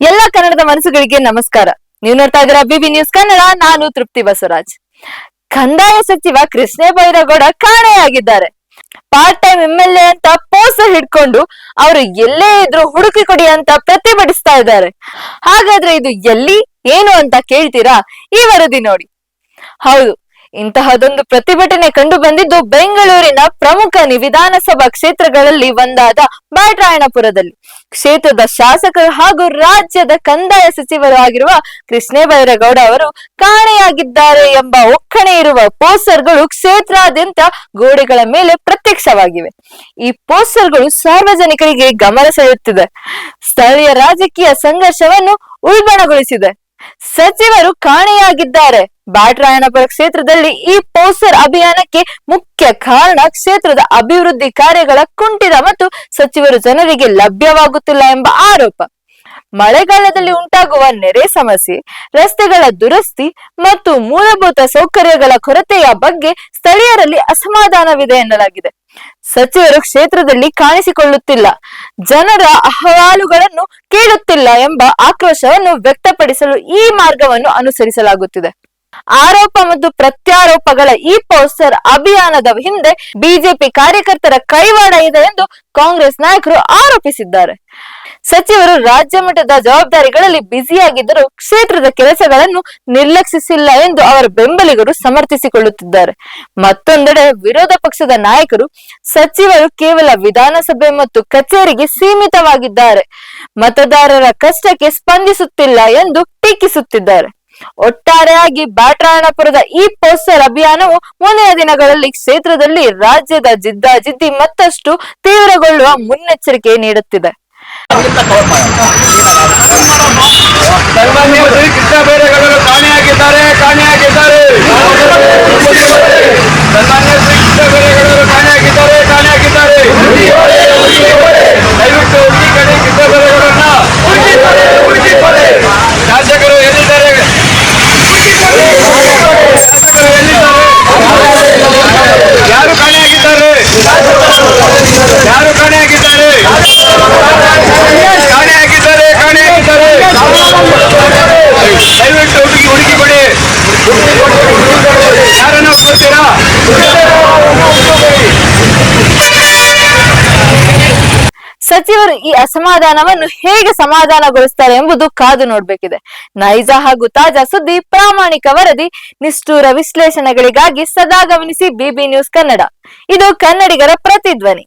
ಎಲ್ಲ ಕನ್ನಡದ ಮನಸ್ಸುಗಳಿಗೆ ನಮಸ್ಕಾರ. ನೀವು ನೋಡ್ತಾ ಇದ್ದೀರಾ ಬಿಬಿ ನ್ಯೂಸ್ ಕನ್ನಡ, ನಾನು ತೃಪ್ತಿ ಬಸವರಾಜ್. ಕಂದಾಯ ಸಚಿವ Krishna Byregowda ಕಾಣೆಯಾಗಿದ್ದಾರೆ. Part time M L A ಅಂತ ಪೋಸ್ಟರ್ ಹಿಡ್ಕೊಂಡು ಅವರು ಎಲ್ಲೇ ಇದ್ರು ಹುಡುಕಿ ಕೊಡಿ ಅಂತ ಪ್ರತಿಭಟಿಸ್ತಾ ಇದ್ದಾರೆ. ಹಾಗಾದ್ರೆ ಇದು ಎಲ್ಲಿ, ಏನು ಅಂತ ಕೇಳ್ತೀರಾ ಈ ವರದಿ ನೋಡಿ. ಹೌದು ಇಂತಹದೊಂದು ಪ್ರತಿಭಟನೆ ಕಂಡು ಬಂದಿದ್ದು ಬೆಂಗಳೂರಿನ ಪ್ರಮುಖ ವಿಧಾನಸಭಾ ಕ್ಷೇತ್ರಗಳಲ್ಲಿ ಒಂದಾದ ಬಾಟರಾಯಣಪುರದಲ್ಲಿ. ಕ್ಷೇತ್ರದ ಶಾಸಕರು ಹಾಗೂ ರಾಜ್ಯದ ಕಂದಾಯ ಸಚಿವರು ಆಗಿರುವ ಕೃಷ್ಣೇಬೈರೇಗೌಡ ಅವರು ಕಾಣೆಯಾಗಿದ್ದಾರೆ ಎಂಬ ಒಕ್ಕಣೆ ಇರುವ ಪೋಸ್ಟರ್ಗಳು ಕ್ಷೇತ್ರಾದ್ಯಂತ ಗೋಡೆಗಳ ಮೇಲೆ ಪ್ರತ್ಯಕ್ಷವಾಗಿವೆ. ಈ ಪೋಸ್ಟರ್ಗಳು ಸಾರ್ವಜನಿಕರಿಗೆ ಗಮನ ಸೆಳೆಯುತ್ತಿದೆ. ಸ್ಥಳೀಯ ರಾಜಕೀಯ ಸಂಘರ್ಷವನ್ನು ಉಲ್ಬಣಗೊಳಿಸಿದೆ. ಸಚಿವರು ಕಾಣೆಯಾಗಿದ್ದಾರೆ. ಬ್ಯಾಟರಾಯಣಪುರ ಕ್ಷೇತ್ರದಲ್ಲಿ ಈ ಪೋಸ್ಟರ್ ಅಭಿಯಾನಕ್ಕೆ ಮುಖ್ಯ ಕಾರಣ ಕ್ಷೇತ್ರದ ಅಭಿವೃದ್ಧಿ ಕಾರ್ಯಗಳ ಕುಂಠಿತ ಮತ್ತು ಸಚಿವರು ಜನರಿಗೆ ಲಭ್ಯವಾಗುತ್ತಿಲ್ಲ ಎಂಬ ಆರೋಪ. ಮಳೆಗಾಲದಲ್ಲಿ ಉಂಟಾಗುವ ನೆರೆ ಸಮಸ್ಯೆ, ರಸ್ತೆಗಳ ದುರಸ್ತಿ ಮತ್ತು ಮೂಲಭೂತ ಸೌಕರ್ಯಗಳ ಕೊರತೆಯ ಬಗ್ಗೆ ಸ್ಥಳೀಯರಲ್ಲಿ ಅಸಮಾಧಾನವಿದೆ ಎನ್ನಲಾಗಿದೆ. ಸಚಿವರು ಕ್ಷೇತ್ರದಲ್ಲಿ ಕಾಣಿಸಿಕೊಳ್ಳುತ್ತಿಲ್ಲ. ಜನರ ಅಹವಾಲುಗಳನ್ನು ಕೇಳುತ್ತಿಲ್ಲ ಎಂಬ ಆಕ್ರೋಶವನ್ನು ವ್ಯಕ್ತಪಡಿಸಲು ಈ ಮಾರ್ಗವನ್ನು ಅನುಸರಿಸಲಾಗುತ್ತಿದೆ. ಆರೋಪ ಮತ್ತು ಪ್ರತ್ಯಾರೋಪಗಳ ಈ ಪೋಸ್ಟರ್ ಅಭಿಯಾನದ ಹಿಂದೆ ಬಿಜೆಪಿ ಕಾರ್ಯಕರ್ತರ ಕೈವಾಡ ಇದೆ ಎಂದು ಕಾಂಗ್ರೆಸ್ ನಾಯಕರು ಆರೋಪಿಸಿದ್ದಾರೆ. ಸಚಿವರು ರಾಜ್ಯ ಮಟ್ಟದ ಜವಾಬ್ದಾರಿಗಳಲ್ಲಿ ಬ್ಯುಸಿಯಾಗಿದ್ದರೂ ಕ್ಷೇತ್ರದ ಕೆಲಸಗಳನ್ನು ನಿರ್ಲಕ್ಷಿಸಿಲ್ಲ ಎಂದು ಅವರ ಬೆಂಬಲಿಗರು ಸಮರ್ಥಿಸಿಕೊಳ್ಳುತ್ತಿದ್ದಾರೆ. ಮತ್ತೊಂದೆಡೆ ವಿರೋಧ ಪಕ್ಷದ ನಾಯಕರು ಸಚಿವರು ಕೇವಲ ವಿಧಾನಸಭೆ ಮತ್ತು ಕಚೇರಿಗೆ ಸೀಮಿತವಾಗಿದ್ದಾರೆ. ಮತದಾರರ ಕಷ್ಟಕ್ಕೆ ಸ್ಪಂದಿಸುತ್ತಿಲ್ಲ ಎಂದು ಟೀಕಿಸುತ್ತಿದ್ದಾರೆ. ಒಟ್ಟಾರೆಯಾಗಿ ಬ್ಯಾಟರಾಯಣಪುರದ ಈ ಪೋಸ್ಟರ್ ಅಭಿಯಾನವು ಮುಂದಿನ ದಿನಗಳಲ್ಲಿ ಕ್ಷೇತ್ರದಲ್ಲಿ ರಾಜ್ಯದ ಜಿದ್ದಾಜಿದ್ದಿ ಮತ್ತಷ್ಟು ತೀವ್ರಗೊಳ್ಳುವ ಮುನ್ನೆಚ್ಚರಿಕೆ ನೀಡುತ್ತಿದೆ. ಕಾಣೆಯಾಗಿದ್ದಾರೆ. ಯಾರು ಕಾಣೆಯಾಗಿದ್ದಾರೆ ದಯವಿಟ್ಟು ಯಾರನ್ನು ಸಚಿವರು ಈ ಅಸಮಾಧಾನವನ್ನು ಹೇಗೆ ಸಮಾಧಾನಗೊಳಿಸ್ತಾರೆ ಎಂಬುದು ಕಾದು ನೋಡ್ಬೇಕಿದೆ. ನೈಜ ಹಾಗೂ ತಾಜಾ ಸುದ್ದಿ ಪ್ರಾಮಾಣಿಕ ವರದಿ, ನಿಷ್ಠೂರ ವಿಶ್ಲೇಷಣೆಗಳಿಗಾಗಿ ಸದಾ ಗಮನಿಸಿ ಬಿಬಿ ನ್ಯೂಸ್ ಕನ್ನಡ. ಇದು ಕನ್ನಡಿಗರ ಪ್ರತಿಧ್ವನಿ.